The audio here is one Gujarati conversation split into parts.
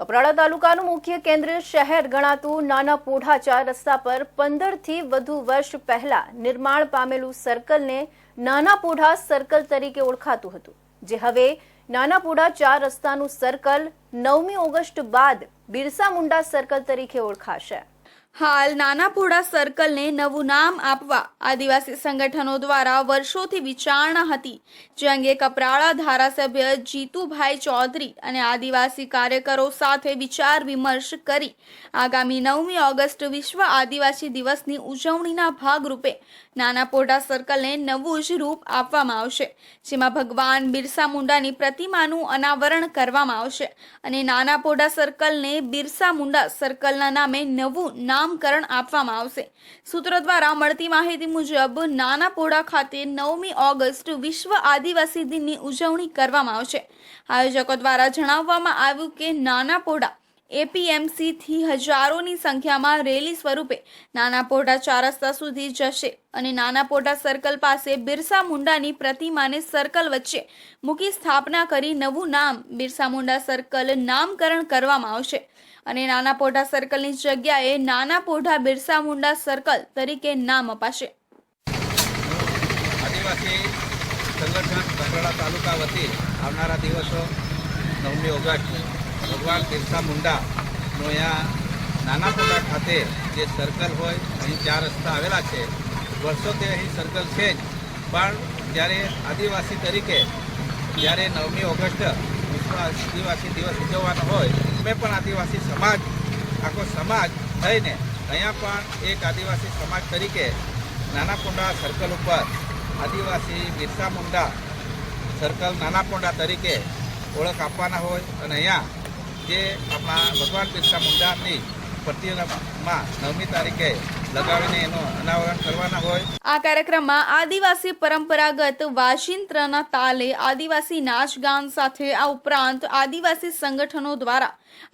કપરાડા તાલુકાનું મુખ્ય કેન્દ્ર શહેર ગણાતું નાના પોઢા ચાર રસ્તા પર પંદરથી વધુ વર્ષ પહેલા નિર્માણ પામેલું સર્કલને નાના પોઢા સર્કલ તરીકે ઓળખાતું હતું, જે હવે નાના પોઢા ચાર રસ્તાનું સર્કલ નવમી ઓગસ્ટ બાદ બિરસા મુંડા સર્કલ તરીકે ઓળખાશે. હાલ નાનાપોડા સર્કલને નવું નામ આપવા આદિવાસી સંગઠનો દ્વારા વર્ષોથી વિચારણા હતી, જે અંગે કપરાળા ધારાસભ્ય જીતુભાઈ ચૌધરી અને આદિવાસી કાર્યકરો સાથે વિચાર વિમર્શ કરી આગામી નવમી ઓગસ્ટ વિશ્વ આદિવાસી દિવસની ઉજવણીના ભાગરૂપે નાનાપોડા સર્કલને નવું જ રૂપ આપવામાં આવશે, જેમાં ભગવાન બિરસા મુંડાની પ્રતિમાનું અનાવરણ કરવામાં આવશે અને નાનાપોડા સર્કલને બિરસા મુંડા સર્કલના નામે નવું નામકરણ આપવામાં આવશે. સૂત્રો દ્વારા મળતી માહિતી મુજબ નાના પોડા ખાતે નવમી ઓગસ્ટ વિશ્વ આદિવાસી દિનની ઉજવણી કરવામાં આવશે. આયોજકો દ્વારા જણાવવામાં આવ્યું કે નાના પોડા એપીએમસી થી હજારોની સંખ્યામાં રેલી સ્વરૂપે નાના પોટા ચાર રસ્તા સુધી જશે અને નાના પોટા સર્કલ પાસે બિરસા મુંડાની પ્રતિમાને સર્કલ વચ્ચે મૂકી સ્થાપના કરી નવું નામ બિરસા મુંડા સર્કલ નામકરણ કરવામાં આવશે. અને નાના પોઢા સર્કલની જગ્યાએ નાના પોઢા બિરસા મુંડા સર્કલ તરીકે નામ અપાશે. આદિવાસી સંગઠન તાલુકા વતી આવનારા દિવસો નવમી ઓગસ્ટ ભગવાન બિરસા મુંડાનું અહીંયા નાના પોટા ખાતે જે સર્કલ હોય, અહીં ચાર રસ્તા આવેલા છે. વર્ષોથી અહીં સર્કલ છે જ. પણ જ્યારે આદિવાસી તરીકે જ્યારે નવમી ઓગસ્ટ વિશ્વ આદિવાસી દિવસ ઉજવવાનો હોય, અમે પણ આદિવાસી સમાજ, આખો સમાજ થઈને અહીંયા પણ એક આદિવાસી સમાજ તરીકે નાના પોંડા સર્કલ ઉપર આદિવાસી બિરસા મુંડા સર્કલ નાના પોંડા તરીકે ઓળખ આપવાના હોય અને અહીંયા જે આપણા ભગવાન બિરસા મુંડાની પ્રતિમામાં નવમી તારીખે લગાવીને એનું અનાવરણ કરવાના હોય. આ કાર્યક્રમમાં આદિવાસી પરંપરાગત વાજિંત્રના તાલે આદિવાસી નાચગાન સાથે આ ઉપરાંત આદિવાસી સંગઠનો દ્વારા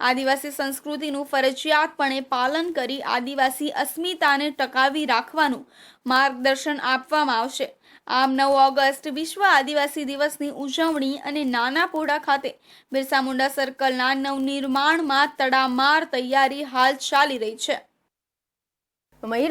આદિવાસી સંસ્કૃતિનું ફરજિયાતપણે પાલન કરી આદિવાસી અસ્મિતાને ટકાવી રાખવાનું માર્ગદર્શન આપવામાં આવશે. આમ નવ ઓગસ્ટ વિશ્વ આદિવાસી દિવસની ઉજવણી અને નાના પોડા ખાતે બિરસા મુંડા સર્કલના નવનિર્માણમાં તડામાર તૈયારી હાલ ચાલી રહી છે. Mấy